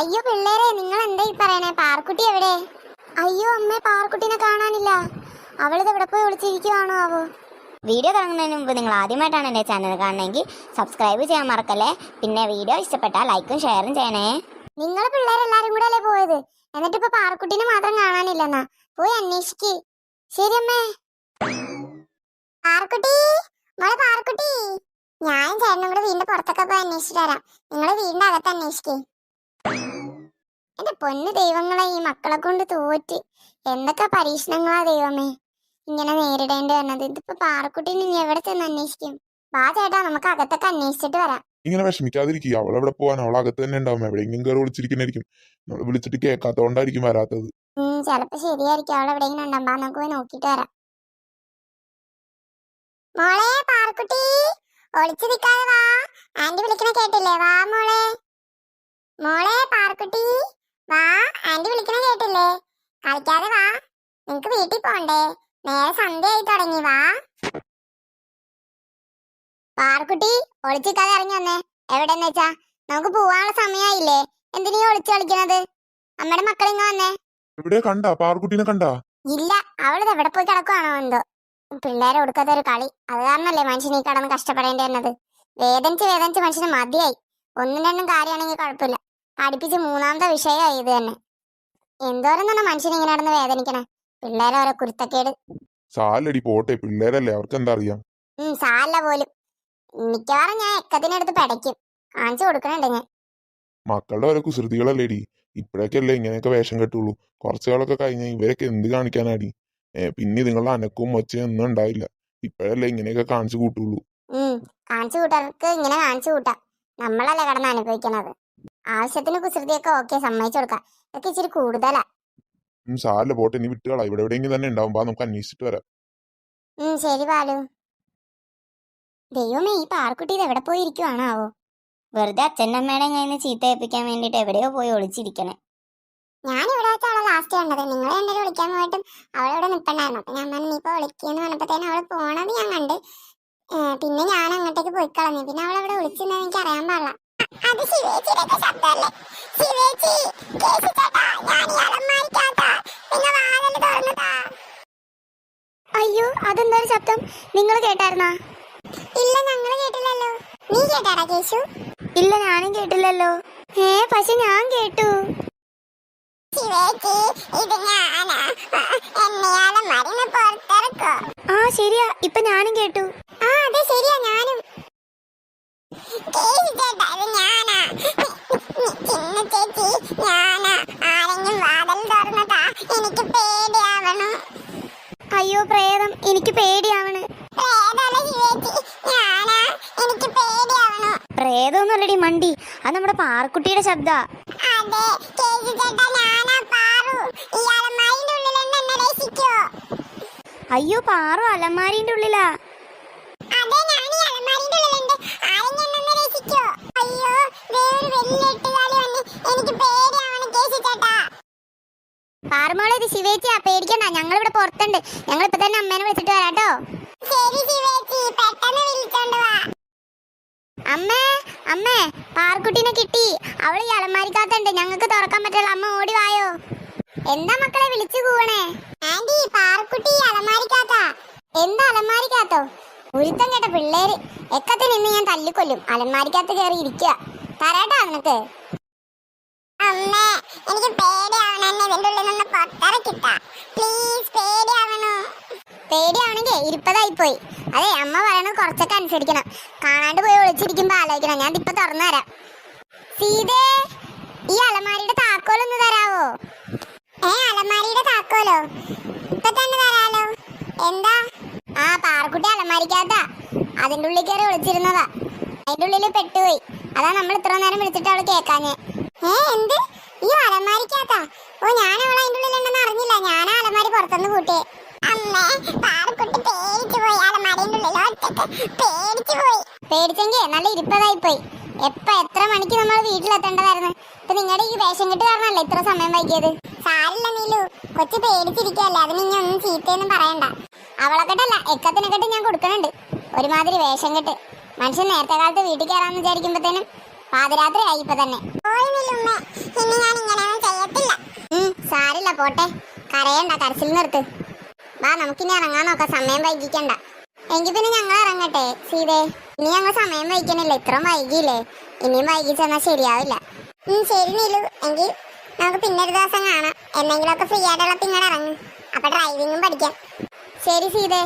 അയ്യോ പിള്ളേരെ നിങ്ങൾ എന്താ ഈ പറയണേ? പാർക്കുട്ടി എവിടെ? അയ്യോ അമ്മേ പാർക്കുട്ടിനെ കാണാനില്ല. അവളിത് എവിടെ പോയി ഒളിച്ചിരിക്കുവാണോ ആവോ? വീഡിയോ തുടങ്ങുന്നതിന് മുമ്പ് നിങ്ങൾ ആദ്യമായിട്ടാണ് എന്റെ ചാനൽ കാണണമെങ്കിൽ സബ്സ്ക്രൈബ് ചെയ്യാൻ മറക്കല്ലേ? പിന്നെ വീഡിയോ ഇഷ്ടപ്പെട്ടാൽ ലൈക്കും ഷെയറും ചെയ്യണേ. നിങ്ങൾ പിള്ളേരെല്ലാരും കൂടെ അല്ലേ പോയത്? എന്നിട്ട് ഇപ്പൊ പാർക്കുട്ടിനെ മാത്രം കാണാനില്ലെന്നാ? പോയി അന്വേഷിക്ക്. ശരി അമ്മേ. പാർക്കുട്ടി? മോളെ പാർക്കുട്ടി. ഞാൻ ചേട്ടനും കൂടെ വീടിന്റെ പുറത്തൊക്കെ പോയി അന്വേഷിച്ചിട്ട് വരാം. നിങ്ങൾ വീടിന്റെ അകത്ത് അന്വേഷിക്കേ. പൊന്നു ദൈവങ്ങളെ ഈ മക്കളെ കൊണ്ട് തോറ്റ്. എന്തൊക്കെ പരീക്ഷണങ്ങളാ ദൈവമേ. ഇങ്ങനെ നേരിടേണ്ടി വന്നത്. ഇതിപ്പോ പാറക്കുട്ടീനെ ഇനി എവിടെ ചെന്ന് അന്വേഷിക്കും? വാ ചേട്ടാ നമുക്ക് അകത്തൊക്കെ അന്വേഷിച്ചിട്ട് വരാം. ഇങ്ങനെ വിഷമിക്കാതിരിക്കുക. അവൾ എവിടെ പോവാൻ അവൾ അകത്ത് തന്നെ ഉണ്ടാവും. എവിടെയെങ്കിലും കയറി വിളിച്ചിരിക്കുന്നതായിരിക്കും. നമ്മൾ വിളിച്ചിട്ട് കേൾക്കാത്തോണ്ടായിരിക്കും വരാത്തത്. ചെലപ്പോ ശരിയായിരിക്കും. അവൾ എവിടെയെങ്കിലും ഉണ്ടാവും നമുക്ക് പോയി നോക്കിട്ട് വരാം. മോളെ പാറക്കുട്ടി. ഒളിച്ചു നിൽക്കാതെ വാ. ആന്റി വിളിക്കണ കേട്ടില്ലേ? വാ മോളെ. മോളെ പാറക്കുട്ടി വാ ആന്റി വിളിക്കണ കേട്ടില്ലേ കളിക്കാതെ വാ. നിങ്ങക്ക് വീട്ടിൽ പോണ്ടേ. നേരെ സന്ധ്യയായി തുടങ്ങി വാ. പാർക്കുട്ടി ഒളിച്ചിക്കാതെ ഇറങ്ങി വന്നേ. എവിടെന്ന് വെച്ചാ നമുക്ക് പോവാനുള്ള സമയമായില്ലേ എന്തിനീ ഒളിച്ചു കളിക്കണത്? അമ്മയുടെ മക്കളിങ്ങ വന്നേ. ഇവിടെ കണ്ടാ? പാർക്കുട്ടിനെ കണ്ടാ? ഇല്ല അവളിത് എവിടെ പോയി കിടക്കുവാണോ എന്തോ. പിള്ളേരെ കൊടുക്കാത്ത ഒരു കളി. അത് കാരണല്ലേ മനുഷ്യൻ ഈ കടന്ന് കഷ്ടപ്പെടേണ്ടി വന്നത്. വേദനിച്ച് വേദനിച്ച് മനുഷ്യന് മതിയായി. ഒന്നും രണ്ടും കാര്യമാണെങ്കിൽ കുഴപ്പമില്ല. പഠിപ്പിച്ച് മൂന്നാമത്തെ വിഷയമായി ഇത് തന്നെ. എന്തോരം തന്നെ മനുഷ്യൻ ഇങ്ങനെ നടന്ന് വേദനിക്കണേ. പിള്ളേരെ ഓരോ കുരുത്തക്കേട്. സാലടി പോട്ടെ പിള്ളേരല്ലേ അവർക്ക് എന്താ അറിയാം? ഉം സാല്ല പോലും. മിക്കവാറും ഞാൻ എക്കത്തിനെടുത്ത് പടയ്ക്കും. കാണിച്ചു കൊടുക്കണുണ്ട് ഞാൻ. മക്കളുടെ ഓരോ കുസൃതികളല്ലേടി? ഇപ്പോഴൊക്കെയല്ലേ ഇങ്ങനെയൊക്കെ വേഷം കെട്ടുള്ളൂ. കുറച്ചുകളൊക്കെ കഴിഞ്ഞ ഇവരൊക്കെ എന്ത് കാണിക്കാനാടി? പിന്നെ നിങ്ങളുടെ അനക്കും ഒച്ചയും ഒന്നും ഉണ്ടായില്ല. ഇപ്പോഴല്ലേ ഇങ്ങനെയൊക്കെ കാണിച്ചു കൂട്ടുള്ളൂ. കാണിച്ചു കൂട്ടർക്ക് ഇങ്ങനെ കാണിച്ചു കൂട്ടാം. നമ്മളല്ലേ കടന്ന് അനുഭവിക്കണത്. ആവശ്യത്തിന് കുസൃതിയൊക്കെ ഓക്കെ സമ്മതിച്ചു കൊടുക്കാം. ഇതൊക്കെ ഇച്ചിരി കൂടുതലാ. സാല പോട്ടെ നീ വിട്ടുകളാ. ഇവിടെ എവിടെയെങ്കിലും തന്നെ ഉണ്ടാവും. ബാ നമുക്ക് അന്വേഷിച്ചിട്ട് വരാം. ശരി ബാലു. ദൈവമേ ഈ പാർക്കുട്ടി ഇത് എവിടെ പോയി ഇരിക്കുവാണാവോ? വെറുതെ അച്ഛനമ്മയുടെ കയ്യിൽ ചീത്ത ഏൽപ്പിക്കാൻ വേണ്ടിട്ട് എവിടെയോ പോയി ഒളിച്ചിരിക്കണേ. ഞാൻ ഇവിടെ വെച്ച അവളെ ലാസ്റ്റ് കണ്ടത്. നിങ്ങൾ രണ്ടുപേരും വിളിക്കാൻ പോയിട്ടും അവളിവിടെ നിൽപ്പണ്ടായിരുന്നു അപ്പൊ ഞാൻ പറഞ്ഞു ഇപ്പൊ വിളിക്കുമെന്ന് പറഞ്ഞപ്പോഴത്തേനും അവൾ പോണത് ഞാൻ കണ്ട്. പിന്നെ ഞാൻ അങ്ങോട്ടേക്ക് പോയി കളഞ്ഞു പിന്നെ അവളെ വിളിച്ചിരുന്നത് വിളിച്ചെന്ന് എനിക്ക് അറിയാൻ പാടില്ല. അത് ശിവേച്ചിയുടെ ശബ്ദമല്ലേ? ശിവേച്ചി കേശു ചേട്ടാ ഞാൻ അലമാരിക്കകത്താ പിന്നെ വാതിൽ തുറന്നതാ. അയ്യോ അതെന്താ ഒരു ശബ്ദം? നിങ്ങൾ കേട്ടായിരുന്നാ? ഇല്ല ഞങ്ങൾ കേട്ടില്ലല്ലോ. നീ കേട്ടാടാ കേശു? ഇല്ല ഞാനും കേട്ടില്ലല്ലോ. ഏ പക്ഷെ ഞാൻ കേട്ടു. ആ ശരിയാ ഇപ്പൊ ഞാനും കേട്ടു ആ അതെ ശരിയാ ഞാനും ചേട്ടാ ഇത് ഞാനാ ചിന്ന ചേച്ചി ഞാനാ ആരെങ്കിലും വാതിൽ തുറന്നതാ എനിക്ക് പേടിയാവണം. അയ്യോ പ്രേതം എനിക്ക് പേടിയാവണ്. പ്രേതമൊന്നുമല്ലടി മണ്ടി അത് നമ്മുടെ പാറക്കുട്ടിയുടെ ശബ്ദ. അയ്യോ പാറു അലമാരിന്റെ ഉള്ളിലാ. ഇത് ശിവേച്ചിയാ പേടിക്കണ്ട. ഞങ്ങൾ ഇവിടെ പുറത്തുണ്ട്. ഞങ്ങൾ ഇപ്പൊ തന്നെ അമ്മേനെ വിളിച്ചിട്ട് വരാട്ടോ ശരി ശിവേച്ചി പെട്ടെന്ന് വിളിച്ചോണ്ട് വാ. അമ്മേ അമ്മേ പാർക്കുട്ടിനെ കിട്ടി. അവൾ ഈ അലമാരിക്കകത്തുണ്ട്. ഞങ്ങൾക്ക് തുറക്കാൻ പറ്റില്ല. അമ്മ ഓടി വായോ. എന്താ മക്കളെ വിളിച്ചു കൂവണേ? ആന്റി പാർക്കുട്ടി അലമാരിക്കകത്താ. എന്താ അലമാരിക്കകത്തോ? ഉരുത്തം കേട്ട പിള്ളേര്. എക്കത്തിൽ നിന്ന് ഞാൻ തല്ലിക്കൊല്ലും. അലമാരിക്കകത്ത് കയറി ഇരിക്കുക തരാട്ടാ നിനക്ക്. അമ്മേ എനിക്ക് എന്നെ ഇതിന്റെ ഉള്ളിൽ പ്ലീസ് പേടിയാവണു? പേടിയാവണെങ്കിൽ ഇരിപ്പതായി പോയി അതെ അമ്മ പറയണത് കുറച്ചൊക്കെ അനുസരിക്കണം. കാണാണ്ട് പോയി ഒളിച്ചിരിക്കുമ്പോ ആലോചിക്കണം. ഞാൻ ഇപ്പൊ തുറന്നു തരാം. സീതേ ഈ അലമാരിയുടെ താക്കോലൊന്ന് തരാവോ? ഏ അലമാരിയുടെ താക്കോലോ? ഇപ്പൊ തന്നെ തരാലോ. എന്താ? ആ പാറക്കുട്ടി അലമാരിക്കാത്താ അതിന്റെ ഉള്ളിൽ കയറി ഒളിച്ചിരുന്നതാ. അതിന്റെ ഉള്ളിൽ പെട്ടുപോയി. അതാ നമ്മൾ ഇത്ര നേരം വിളിച്ചിട്ട് അവൾ കേക്കാഞ്ഞേ ഏ എന്ത്? ഈ അലമാരിക്കകത്താ. ഓ ഞാൻ അവളെ അതിന്റെ ഉള്ളിലുണ്ടെന്ന് അറിഞ്ഞില്ല. ഞാൻ അലമാരി പുറത്തുനിന്ന് കൂട്ടിയേ അമ്മേ പാറക്കുട്ടി പേടിച്ചു പോയി. അലമാരിന്റെ ഉള്ളിൽ പേടിച്ചു പോയി. പേടിച്ചെങ്കിൽ നല്ല ഇരിപ്പതായി പോയി എപ്പോ എത്ര മണിക്ക് നമ്മൾ വീട്ടിലെത്തേണ്ടതായിരുന്നു? ഇപ്പൊ നിങ്ങളുടെ ഈ വേഷം കെട്ട് കാരണല്ലേ ഇത്ര സമയം വൈകിയത്? സാരില്ല നീലു. കൊച്ചു പേടിച്ചിരിക്കല്ലേ അതിന് ഇനി ഒന്നും ചീത്തയൊന്നും പറയണ്ട. അവളെ കെട്ടല്ല ഞാൻ കൊടുക്കണുണ്ട് ഒരുമാതിരി വേഷം കെട്ട്. മനുഷ്യൻ നേരത്തെ കാലത്ത് വീട്ടിൽ കയറാന്ന് വിചാരിക്കുമ്പോഴത്തേനും പാതിരാത്രി ആയി ഇപ്പൊ തന്നെ. പോയിരുന്നില്ല ഇനി ഞാൻ ഇങ്ങനെയൊന്നും ചെയ്യത്തില്ല. സാരില്ല പോട്ടെ. കരയണ്ട കരച്ചിൽ നിർത്ത്. വാ നമുക്കിനി ഇറങ്ങാൻ നോക്കാം. സമയം വൈകിക്കണ്ട. എങ്കിൽ പിന്നെ ഞങ്ങൾ ഇറങ്ങട്ടെ സീതേ. ഇനി ഞങ്ങൾ സമയം വൈകണില്ല ഇത്രയും വൈകിയില്ലേ. ഇനിയും വൈകിച്ചെന്നാൽ ശരിയാവില്ല. ശരി നീലു. എങ്കിൽ നമുക്ക് പിന്നെ ഒരു ദിവസം കാണാം. എന്തെങ്കിലുമൊക്കെ ഫ്രീ ആയിട്ടുള്ള പിന്നെ ഇറങ്ങും. അപ്പൊ ഡ്രൈവിങ്ങും പഠിക്കാം. ശരി സീതേ.